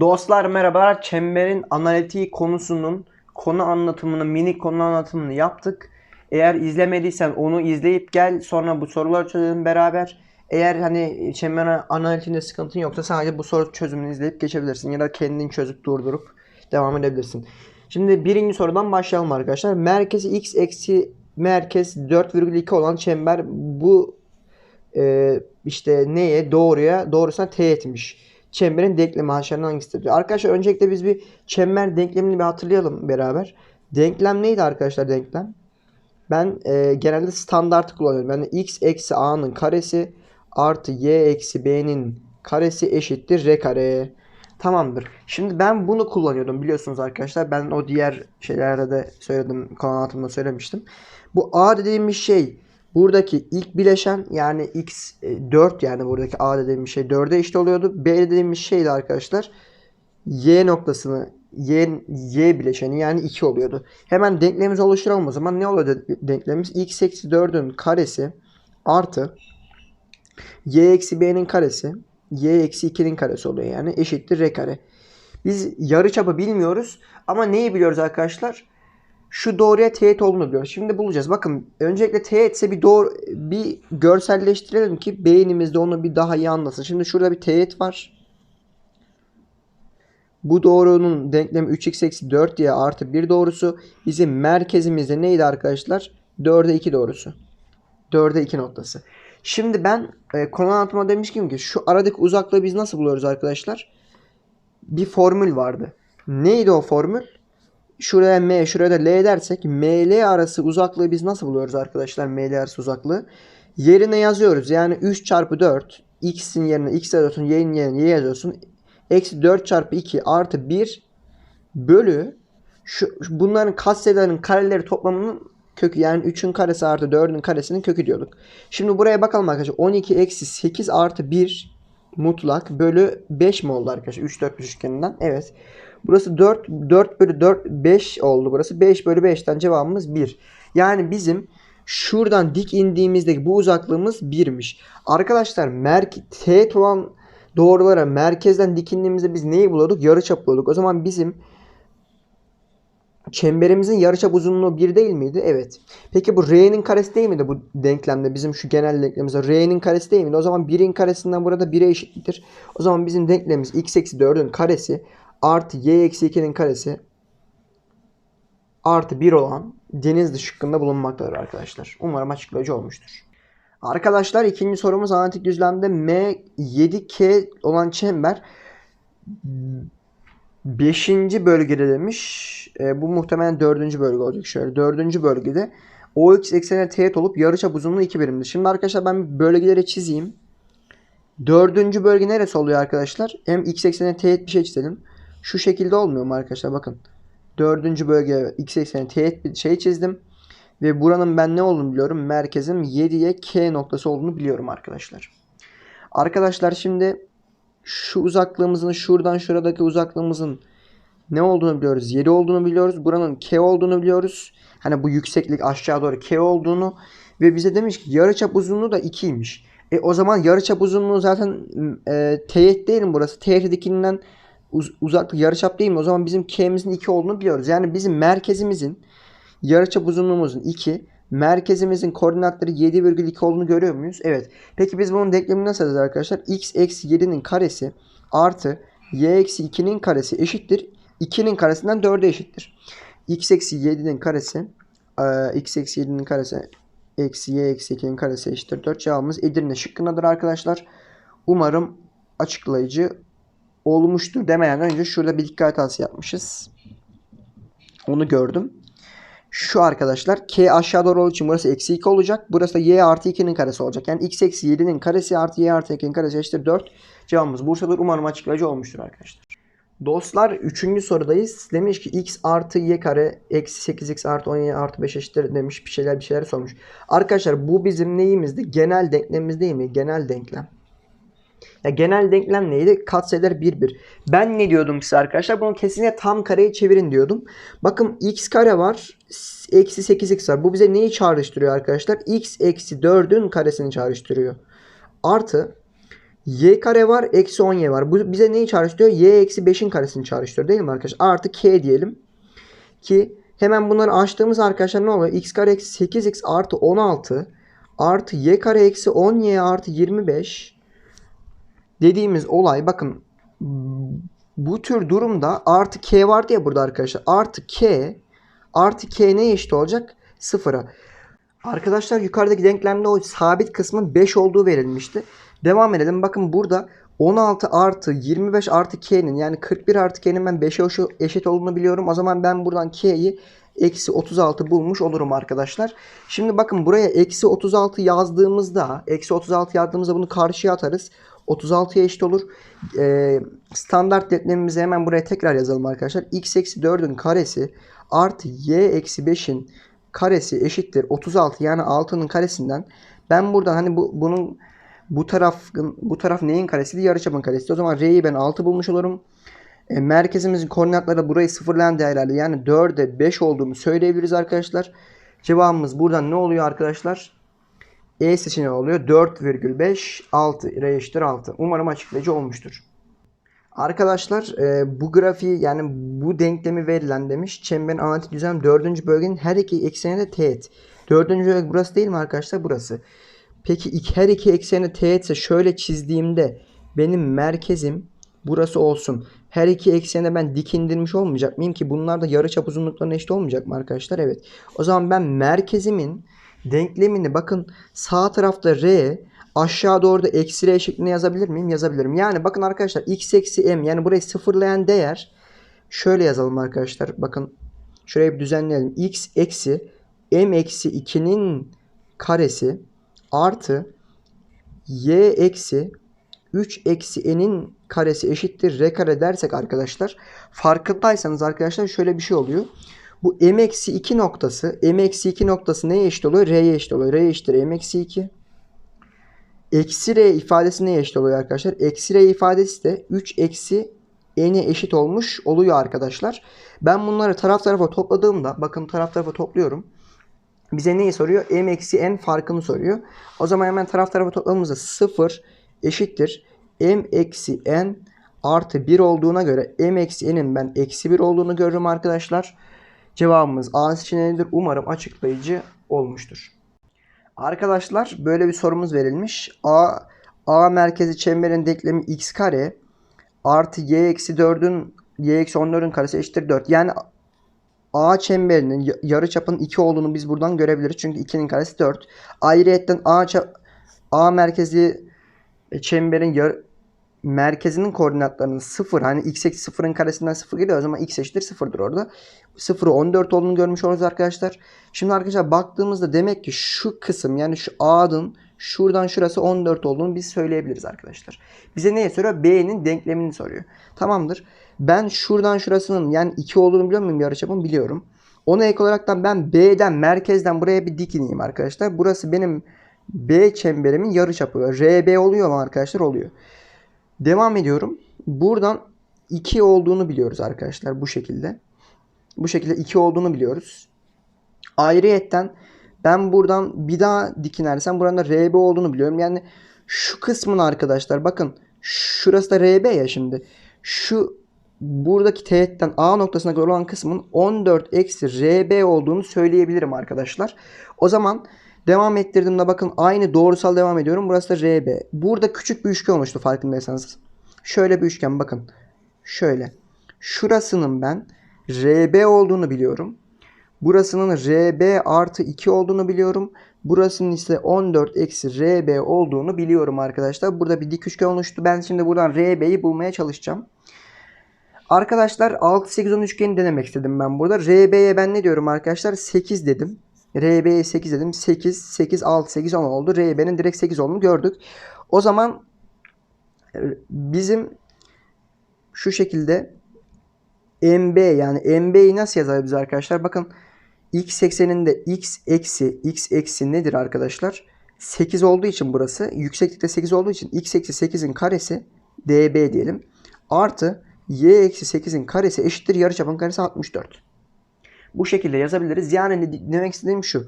Dostlar merhabalar. Çemberin analitiği konusunun konu anlatımını, mini konu anlatımını yaptık. Eğer izlemediysen onu izleyip gel. Sonra bu soruları çözelim beraber. Eğer hani çember analitiğinde sıkıntın yoksa sadece bu soru çözümünü izleyip geçebilirsin. Ya da kendin çözüp durdurup devam edebilirsin. Şimdi birinci sorudan başlayalım arkadaşlar. Merkezi x eksi merkez 4,2 olan çember bu e, işte neye doğruya doğrusuna teğetmiş. Çemberin denklemi aşağıdan hangisidir diyor. Arkadaşlar öncelikle biz bir çember denklemini bir hatırlayalım beraber. Denklem neydi arkadaşlar denklem? Ben e, genelde standartı kullanıyorum. Yani x eksi a'nın karesi artı y eksi b'nin karesi eşittir r kare. Tamamdır. Şimdi ben bunu kullanıyordum biliyorsunuz arkadaşlar. Ben o diğer şeylerde de söyledim. Konu söylemiştim. Bu a dediğimiz şey buradaki ilk bileşen yani x e, 4 yani buradaki a dediğimiz şey 4'e eşit oluyordu. B dediğimiz şey de arkadaşlar y noktasını y, y bileşeni yani 2 oluyordu. Hemen denklemimizi oluşturalım o zaman. Ne oluyor denklemimiz? x eksi 4'ün karesi artı y eksi b'nin karesi y eksi 2'nin karesi oluyor yani eşittir r kare. Biz yarıçapı bilmiyoruz ama neyi biliyoruz arkadaşlar? Şu doğruya teğet olduğunu biliyoruz. Şimdi bulacağız. Bakın öncelikle teğetse bir doğru bir görselleştirelim ki beynimizde onu bir daha iyi anlasın. Şimdi şurada bir teğet var. Bu doğrunun denklemi 3x eksi 4 diye artı 1 doğrusu. Bizim merkezimizde neydi arkadaşlar? 4'e 2 doğrusu. 4'e 2 noktası. Şimdi ben e, konu anlatıma demiştim ki şu aradaki uzaklığı biz nasıl buluyoruz arkadaşlar? Bir formül vardı. Neydi o formül? Şuraya M, şuraya da L dersek ML arası uzaklığı biz nasıl buluyoruz arkadaşlar? ML arası uzaklığı. Yerine yazıyoruz. Yani 3 çarpı 4 x'in yerine x yazıyorsun. Y'nin yerine y yazıyorsun. Eksi 4 çarpı 2 artı 1 bölü şu, bunların katsayılarının kareleri toplamının kökü yani 3'ün karesi artı 4'ün karesinin kökü diyorduk. Şimdi buraya bakalım arkadaşlar. 12 eksi 8 artı 1 mutlak bölü 5 mi oldu arkadaşlar? 3 4 üçgeninden. Evet. Burası 4 4 bölü 4 5 oldu burası. 5 bölü 5'ten cevabımız 1. Yani bizim şuradan dik indiğimizdeki bu uzaklığımız 1'miş. Arkadaşlar merk teğet olan doğrulara merkezden dik indiğimizde biz neyi buluyorduk? Yarıçap buluyorduk. O zaman bizim çemberimizin yarıçap uzunluğu 1 değil miydi? Evet. Peki bu r'nin karesi değil miydi bu denklemde? Bizim şu genel denklemimizde r'nin karesi değil miydi? O zaman 1'in karesinden burada 1'e eşittir. O zaman bizim denklemimiz x eksi 4'ün karesi artı y eksi 2'nin karesi artı 1 olan Denizli şıkkında bulunmaktadır arkadaşlar. Umarım açıklayıcı olmuştur. Arkadaşlar ikinci sorumuz analitik düzlemde M7K olan çember 5. bölgede demiş. E, bu muhtemelen 4. bölge olacak. Şöyle 4. bölgede OX eksenine teğet olup yarıçap uzunluğu 2 birimdir. Şimdi arkadaşlar ben bölgeleri çizeyim. Dördüncü bölge neresi oluyor arkadaşlar? Hem x eksenine teğet bir şey çizelim. Şu şekilde olmuyor mu arkadaşlar? Bakın. Dördüncü bölge x eksenine teğet bir şey çizdim. Ve buranın ben ne olduğunu biliyorum. Merkezim 7'ye K noktası olduğunu biliyorum arkadaşlar. Arkadaşlar şimdi şu uzaklığımızın şuradan şuradaki uzaklığımızın ne olduğunu biliyoruz. 7 olduğunu biliyoruz. Buranın K olduğunu biliyoruz. Hani bu yükseklik aşağı doğru K olduğunu. Ve bize demiş ki yarıçap uzunluğu da 2'ymiş. E o zaman yarıçap uzunluğu zaten e, teğet değil mi burası? Teğet dikinden uz uzaklık yarıçap değil mi? O zaman bizim K'mizin 2 olduğunu biliyoruz. Yani bizim merkezimizin yarıçap uzunluğumuzun 2, merkezimizin koordinatları 7,2 olduğunu görüyor muyuz? Evet. Peki biz bunun denklemini nasıl yazarız arkadaşlar? x eksi 7'nin karesi artı y eksi 2'nin karesi eşittir. 2'nin karesinden 4'e eşittir. x eksi 7'nin karesi e, x eksi 7'nin karesi eksi y eksi 2'nin karesi eşittir 4 cevabımız Edirne şıkkındadır arkadaşlar. Umarım açıklayıcı olmuştur demeden önce şurada bir dikkat hatası yapmışız. Onu gördüm. Şu arkadaşlar k aşağı doğru olduğu için burası eksi 2 olacak. Burası da y artı 2'nin karesi olacak. Yani x eksi 7'nin karesi artı y artı 2'nin karesi eşittir 4. Cevabımız Bursa'dır. Umarım açıklayıcı olmuştur arkadaşlar. Dostlar 3. sorudayız. Demiş ki x artı y kare eksi 8x artı 10y artı 5 eşittir demiş. Bir şeyler bir şeyler sormuş. Arkadaşlar bu bizim neyimizdi? Genel denklemimiz değil mi? Genel denklem. Ya genel denklem neydi? Katsayılar 1 1. Ben ne diyordum size arkadaşlar? Bunu kesinlikle tam kareyi çevirin diyordum. Bakın x kare var. Eksi 8x var. Bu bize neyi çağrıştırıyor arkadaşlar? x eksi 4'ün karesini çağrıştırıyor. Artı y kare var eksi 10y var. Bu bize neyi çağrıştırıyor? y eksi 5'in karesini çağrıştırıyor değil mi arkadaşlar? Artı k diyelim. Ki hemen bunları açtığımız arkadaşlar ne oluyor? x kare eksi 8x artı 16 artı y kare eksi 10y artı 25 dediğimiz olay bakın bu tür durumda artı k vardı ya burada arkadaşlar. Artı k artı k ne eşit olacak? Sıfıra. Arkadaşlar yukarıdaki denklemde o sabit kısmın 5 olduğu verilmişti. Devam edelim. Bakın burada 16 artı 25 artı k'nin yani 41 artı k'nin ben 5'e eşit olduğunu biliyorum. O zaman ben buradan k'yi eksi 36 bulmuş olurum arkadaşlar. Şimdi bakın buraya eksi 36 yazdığımızda eksi 36 yazdığımızda bunu karşıya atarız. 36'ya eşit olur. Ee, standart denklemimizi hemen buraya tekrar yazalım arkadaşlar. x eksi 4'ün karesi artı y eksi 5'in karesi eşittir 36 yani 6'nın karesinden ben buradan hani bu bunun bu tarafın bu taraf neyin karesiydi? Yarıçapın karesi. O zaman r'yi ben 6 bulmuş olurum. E, merkezimizin koordinatları burayı sıfırlayan değerlerde yani 4'e 5 olduğunu söyleyebiliriz arkadaşlar. Cevabımız buradan ne oluyor arkadaşlar? E seçeneği oluyor. 4,5 6 r eşittir 6. Umarım açıklayıcı olmuştur. Arkadaşlar e, bu grafiği yani bu denklemi verilen demiş. Çemberin analitik düzen 4. bölgenin her iki eksenine de teğet. 4. bölge burası değil mi arkadaşlar? Burası. Peki iki, her iki eksenine teğetse şöyle çizdiğimde benim merkezim burası olsun. Her iki eksene ben dik indirmiş olmayacak mıyım ki bunlar da yarıçap uzunluklarına eşit olmayacak mı arkadaşlar? Evet. O zaman ben merkezimin denklemini bakın sağ tarafta r aşağı doğru da eksi r şeklinde yazabilir miyim? Yazabilirim. Yani bakın arkadaşlar x eksi m yani burayı sıfırlayan değer şöyle yazalım arkadaşlar. Bakın şuraya bir düzenleyelim. x eksi m eksi 2'nin karesi artı y eksi 3 eksi n'in karesi eşittir r kare dersek arkadaşlar farkındaysanız arkadaşlar şöyle bir şey oluyor. Bu m eksi 2 noktası m eksi 2 noktası neye eşit oluyor? R'ye eşit oluyor. R eşittir m eksi 2. Eksi r ifadesi neye eşit oluyor arkadaşlar? Eksi r ifadesi de 3 eksi n'e eşit olmuş oluyor arkadaşlar. Ben bunları taraf tarafa topladığımda bakın taraf tarafa topluyorum. Bize neyi soruyor? m eksi n farkını soruyor. O zaman hemen taraf tarafa topladığımızda 0 eşittir. m eksi n artı 1 olduğuna göre m eksi n'in ben eksi 1 olduğunu görürüm arkadaşlar. Cevabımız A seçeneğidir. Umarım açıklayıcı olmuştur. Arkadaşlar böyle bir sorumuz verilmiş. A, A merkezi çemberin denklemi x kare artı y eksi 4'ün y eksi 14'ün karesi eşittir 4. Yani A çemberinin yarı çapın 2 olduğunu biz buradan görebiliriz. Çünkü 2'nin karesi 4. Ayrıyetten A, A merkezi çemberin yarı, merkezinin koordinatlarının 0 hani x eksi 0'ın karesinden 0 geliyor o zaman x eşittir 0'dır orada. 0'ı 14 olduğunu görmüş oluruz arkadaşlar. Şimdi arkadaşlar baktığımızda demek ki şu kısım yani şu A'nın şuradan şurası 14 olduğunu biz söyleyebiliriz arkadaşlar. Bize neye soruyor? B'nin denklemini soruyor. Tamamdır. Ben şuradan şurasının yani 2 olduğunu biliyor muyum yarıçapın? Biliyorum. Ona ek olarak ben B'den merkezden buraya bir dik ineyim arkadaşlar. Burası benim B çemberimin yarıçapı. RB oluyor mu arkadaşlar? Oluyor. Devam ediyorum. Buradan 2 olduğunu biliyoruz arkadaşlar bu şekilde. Bu şekilde 2 olduğunu biliyoruz. Ayrıyetten ben buradan bir daha dikinersem buranın da RB olduğunu biliyorum. Yani şu kısmın arkadaşlar bakın şurası da RB ya şimdi. Şu buradaki teğetten A noktasına göre olan kısmın 14 eksi RB olduğunu söyleyebilirim arkadaşlar. O zaman devam ettirdiğimde bakın aynı doğrusal devam ediyorum. Burası da RB. Burada küçük bir üçgen oluştu farkındaysanız. Şöyle bir üçgen bakın. Şöyle. Şurasının ben RB olduğunu biliyorum. Burasının RB artı 2 olduğunu biliyorum. Burasının ise 14 eksi RB olduğunu biliyorum arkadaşlar. Burada bir dik üçgen oluştu. Ben şimdi buradan RB'yi bulmaya çalışacağım. Arkadaşlar 6, 8, 10 üçgeni denemek istedim ben burada. RB'ye ben ne diyorum arkadaşlar? 8 dedim. RB'ye 8 dedim. 8, 8, 6, 8, 10 oldu. RB'nin direkt 8 olduğunu gördük. O zaman e, bizim şu şekilde MB yani MB'yi nasıl yazarız arkadaşlar? Bakın x ekseninde x eksi x eksi nedir arkadaşlar? 8 olduğu için burası yükseklikte 8 olduğu için x eksi 8'in karesi db diyelim. Artı y eksi 8'in karesi eşittir yarıçapın karesi 64. Bu şekilde yazabiliriz. Yani demek istediğim şu.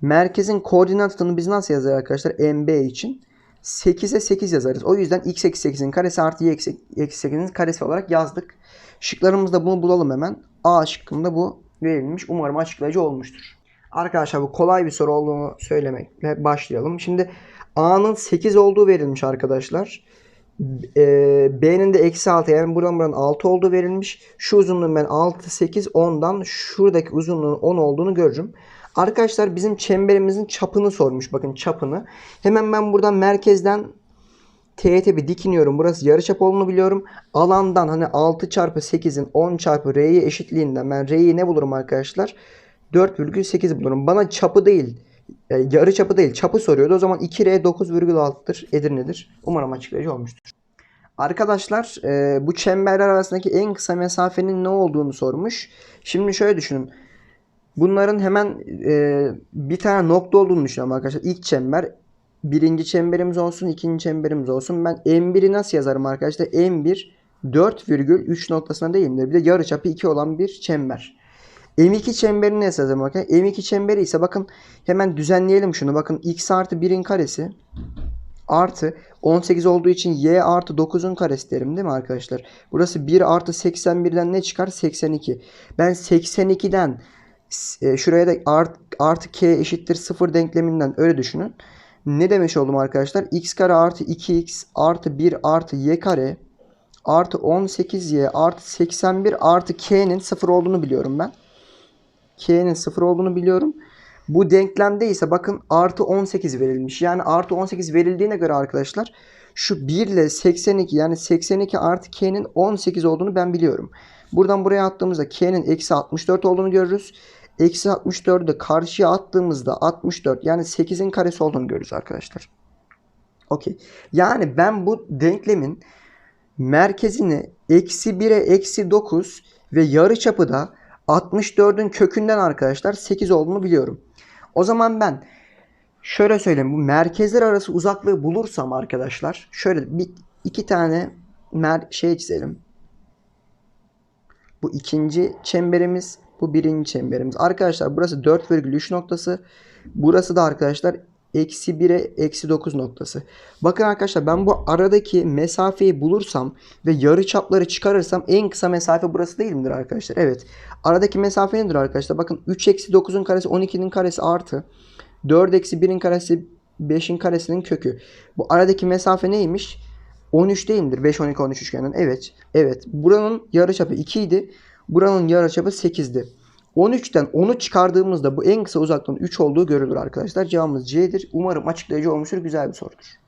Merkezin koordinatını biz nasıl yazarız arkadaşlar? MB için. 8'e 8 yazarız. O yüzden x eksi 8'in karesi artı y eksi 8'in karesi olarak yazdık. Şıklarımızda bunu bulalım hemen. A şıkkında bu verilmiş. Umarım açıklayıcı olmuştur. Arkadaşlar bu kolay bir soru olduğunu söylemekle başlayalım. Şimdi A'nın 8 olduğu verilmiş arkadaşlar. E, B'nin de eksi 6 yani buradan buranın 6 olduğu verilmiş. Şu uzunluğun ben 6, 8, 10'dan şuradaki uzunluğun 10 olduğunu görürüm. Arkadaşlar bizim çemberimizin çapını sormuş. Bakın çapını. Hemen ben buradan merkezden teğete bir dikiniyorum. Burası yarıçap olduğunu biliyorum. Alandan hani 6 çarpı 8'in 10 çarpı R'ye eşitliğinden ben R'yi ne bulurum arkadaşlar? 4,8 bulurum. Bana çapı değil, e, yarı çapı değil, çapı soruyordu. O zaman 2R 9,6'dır. Edirne'dir. Umarım açıklayıcı olmuştur. Arkadaşlar e, bu çemberler arasındaki en kısa mesafenin ne olduğunu sormuş. Şimdi şöyle düşünün. Bunların hemen e, bir tane nokta olduğunu düşünüyorum arkadaşlar. İlk çember birinci çemberimiz olsun, ikinci çemberimiz olsun. Ben M1'i nasıl yazarım arkadaşlar? M1 4,3 noktasına değildir. Bir de yarıçapı 2 olan bir çember. M2 çemberini yazarım arkadaşlar? M2 çemberi ise bakın hemen düzenleyelim şunu. Bakın x artı 1'in karesi artı 18 olduğu için y artı 9'un karesi derim değil mi arkadaşlar? Burası 1 artı 81'den ne çıkar? 82. Ben 82'den e, şuraya da art, artı k eşittir 0 denkleminden öyle düşünün. Ne demiş oldum arkadaşlar? x kare artı 2x artı 1 artı y kare artı 18y artı 81 artı k'nin 0 olduğunu biliyorum ben. K'nin 0 olduğunu biliyorum. Bu denklemde ise bakın artı 18 verilmiş. Yani artı 18 verildiğine göre arkadaşlar şu 1 ile 82 yani 82 artı k'nin 18 olduğunu ben biliyorum. Buradan buraya attığımızda k'nin eksi 64 olduğunu görürüz. Eksi 64'ü de karşıya attığımızda 64 yani 8'in karesi olduğunu görürüz arkadaşlar. Okey. Yani ben bu denklemin merkezini eksi 1'e eksi 9 ve yarıçapı da 64'ün kökünden arkadaşlar 8 olduğunu biliyorum. O zaman ben şöyle söyleyeyim bu merkezler arası uzaklığı bulursam arkadaşlar şöyle bir iki tane mer şey çizelim. Bu ikinci çemberimiz bu birinci çemberimiz. Arkadaşlar burası 4,3 noktası. Burası da arkadaşlar eksi 1'e eksi 9 noktası. Bakın arkadaşlar ben bu aradaki mesafeyi bulursam ve yarı çapları çıkarırsam en kısa mesafe burası değil midir arkadaşlar? Evet. Aradaki mesafe nedir arkadaşlar? Bakın 3 eksi 9'un karesi 12'nin karesi artı 4 eksi 1'in karesi 5'in karesinin kökü. Bu aradaki mesafe neymiş? 13 değil midir? 5, 12, 13 üçgeninden. Evet. Evet. Buranın yarıçapı 2 idi. Buranın yarıçapı 8'di. 13'ten 10'u çıkardığımızda bu en kısa uzaklığın 3 olduğu görülür arkadaşlar. Cevabımız C'dir. Umarım açıklayıcı olmuştur. Güzel bir sorudur.